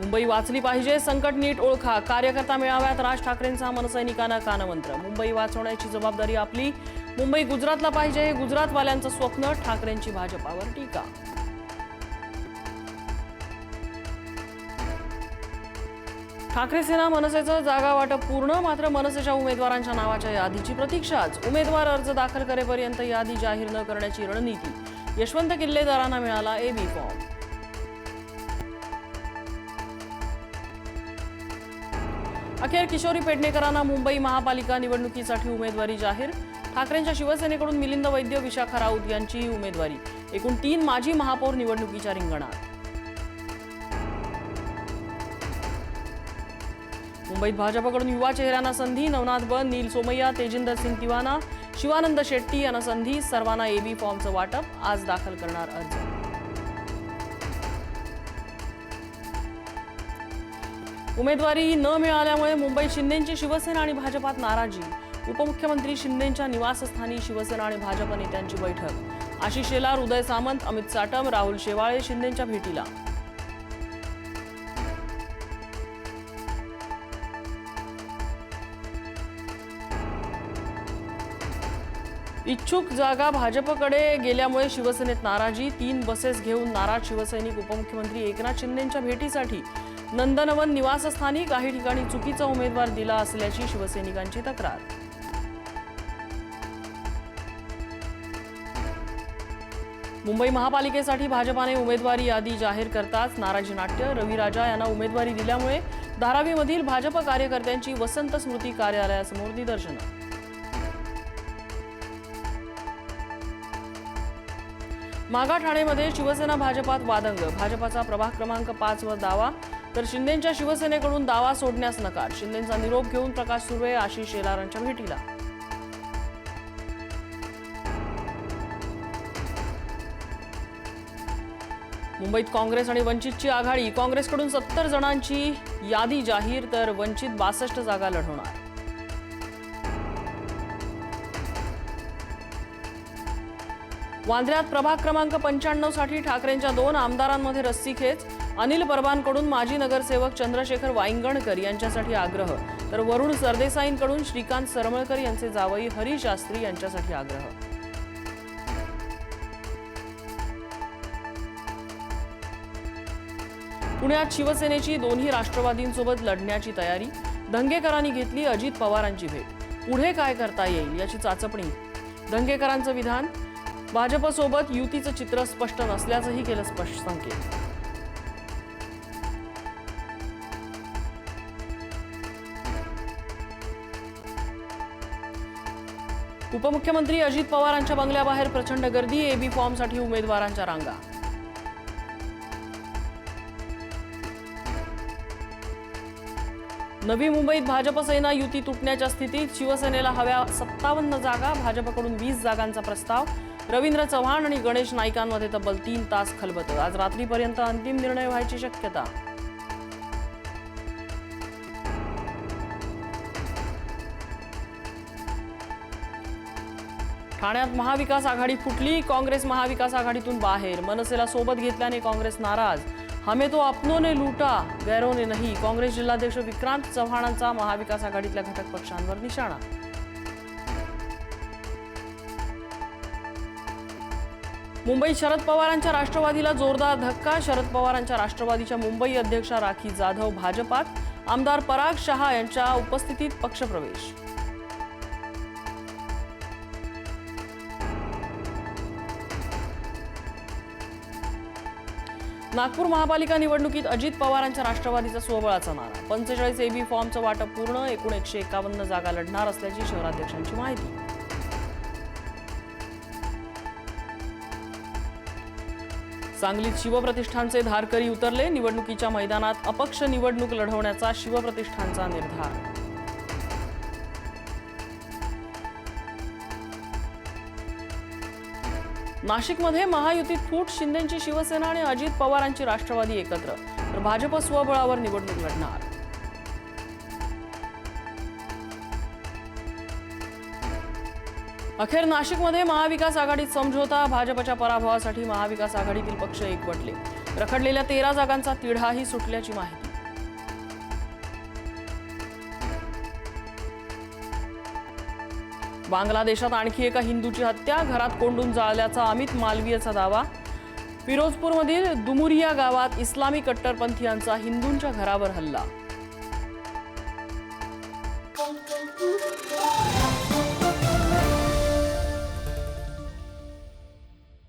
मुंबई वाचली पाहिजे संकट नीट ओळखा. कार्यकर्ता मेळाव्यात राज ठाकरेंचा मनसैनिकांना कानमंत्र. मुंबई वाचवण्याची जबाबदारी आपली. मुंबई गुजरातला पाहिजे हे गुजरातवाल्यांचं स्वप्न ठाकरेंची भाजपावर टीका. ठाकरे सेना मनसेचं जागा वाटप पूर्ण मात्र मनसेच्या उमेदवारांच्या नावाच्या यादीची प्रतीक्षाच उमेदवार अर्ज दाखल करेपर्यंत यादी जाहीर न करण्याची रणनीती. यशवंत किल्लेदारांना मिळाला ए बी फॉर्म. अखेर किशोरी पेडणेकरांना मुंबई महापालिका निवडणुकीसाठी उमेदवारी जाहीर. ठाकरेंच्या शिवसेनेकडून मिलिंद वैद्य विशाखा राऊत यांचीही उमेदवारी. एकूण तीन माजी महापौर निवडणुकीच्या रिंगणात. मुंबईत भाजपकडून युवा चेहऱ्यांना संधी नवनाथ बन नील सोमय्या तेजिंदर सिंग तिवाना शिवानंद शेट्टी यांना संधी सर्वांना एबी फॉर्मचं वाटप आज दाखल करणार अर्ज. उमेदवारी न मिळाल्यामुळे मुंबईत शिंदेची शिवसेना आणि भाजपात नाराजी. उपमुख्यमंत्री शिंदेच्या निवासस्थानी शिवसेना आणि भाजप नेत्यांची बैठक. आशिष शेलार उदय सामंत अमित साटम राहुल शेवाळे शिंदेच्या भेटीला. इच्छुक जागा भाजपकडे गेल्यामुळे शिवसेनेत नाराजी. तीन बसेस घेऊन नाराज शिवसैनिक उपमुख्यमंत्री एकनाथ शिंदेच्या भेटीसाठी नंदनवन निवासस्थानी काही ठिकाणी चुकीचा उमेदवार दिला असल्याची शिवसैनिकांची तक्रार. मुंबई महापालिकेसाठी भाजपाने उमेदवारी यादी जाहीर करताच नाराजी नाट्य. रविराजा यांना उमेदवारी दिल्यामुळे धारावीमधील भाजप कार्यकर्त्यांची वसंत स्मृती कार्यालयासमोर निदर्शनं. मागा ठाणेमध्ये शिवसेना भाजपात वादंग. भाजपाचा प्रभाग क्रमांक पाचवर दावा. तर शिंदेच्या शिवसेनेकडून दावा सोडण्यास नकार. शिंदेचा निरोप घेऊन प्रकाश सुर्वे आशिष शेलारांच्या भेटीला. मुंबईत काँग्रेस आणि वंचितची आघाडी. काँग्रेसकडून सत्तर जणांची यादी जाहीर तर वंचित बासष्ट जागा लढवणार. वांद्र्यात प्रभाग क्रमांक पंच्याण्णवसाठी ठाकरेंच्या दोन आमदारांमध्ये रस्सीखेच अनिल परबांकडून माजी नगरसेवक चंद्रशेखर वाईंगणकर यांच्यासाठी आग्रह. तर वरुण सरदेसाईंकडून श्रीकांत सरमळकर यांचे जावई हरी शास्त्री यांच्यासाठी आग्रह. पुण्यात शिवसेनेची दोन्ही राष्ट्रवादींसोबत लढण्याची तयारी. धंगेकरांनी घेतली अजित पवारांची भेट. पुढे काय करता येईल याची चाचपणी. धंगेकरांचं विधान. भाजपसोबत युतीचं चित्र स्पष्ट नसल्याचंही केलं स्पष्ट संकेत. उपमुख्यमंत्री अजित पवारांच्या बंगल्याबाहेर प्रचंड गर्दी एबी फॉर्मसाठी उमेदवारांच्या रांगा. नवी मुंबईत भाजप सेना युती तुटण्याच्या स्थितीत शिवसेनेला हव्या सत्तावन्न जागा भाजपकडून वीस जागांचा प्रस्ताव. रवींद्र चव्हाण आणि गणेश नाईकांमध्ये तब्बल तीन तास खलबत. आज रात्रीपर्यंत अंतिम निर्णय व्हायची शक्यता. ठाण्यात महाविकास आघाडी फुटली काँग्रेस महाविकास आघाडीतून बाहेर. मनसेला सोबत घेतल्याने काँग्रेस नाराज. हमे तो अपनोने लुटा गैरोने नाही. काँग्रेस जिल्हाध्यक्ष विक्रांत चव्हाणांचा महाविकास आघाडीतल्या घटक पक्षांवर निशाणा. मुंबईत शरद पवारांच्या राष्ट्रवादीला जोरदार धक्का. शरद पवारांच्या राष्ट्रवादीच्या मुंबई अध्यक्षा राखी जाधव भाजपात. आमदार पराग शहा यांच्या उपस्थितीत पक्षप्रवेश. नागपूर महापालिका निवडणुकीत अजित पवारांच्या राष्ट्रवादीचा स्वबळाचा नारा. पंचेचाळीस एबी फॉर्मचं वाटप पूर्ण एकूण एकशे एकावन्न जागा लढणार असल्याची शहराध्यक्षांची माहिती. सांगलीत शिवप्रतिष्ठानचे धारकरी उतरले. निवडणुकीच्या मैदानात अपक्ष निवडणूक लढवण्याचा शिवप्रतिष्ठानचा निर्धार. नाशिकमध्ये महायुतीत फूट शिंदेची शिवसेना आणि अजित पवारांची राष्ट्रवादी एकत्र. तर भाजप स्वबळावर निवडणूक लढणार. अखेर नाशिकमध्ये महाविकास आघाडीत समझोता भाजपच्या पराभवासाठी महाविकास आघाडीतील पक्ष एकवटले. रखडलेल्या तेरा जागांचा तिढाही सुटल्याची माहिती. बांगलादेशात आणखी एका हिंदूची हत्या घरात कोंडून जाळल्याचा अमित मालवीयचा दावा. फिरोजपूरमधील दुमुरिया गावात इस्लामी कट्टरपंथीयांचा हिंदूंच्या घरावर हल्ला.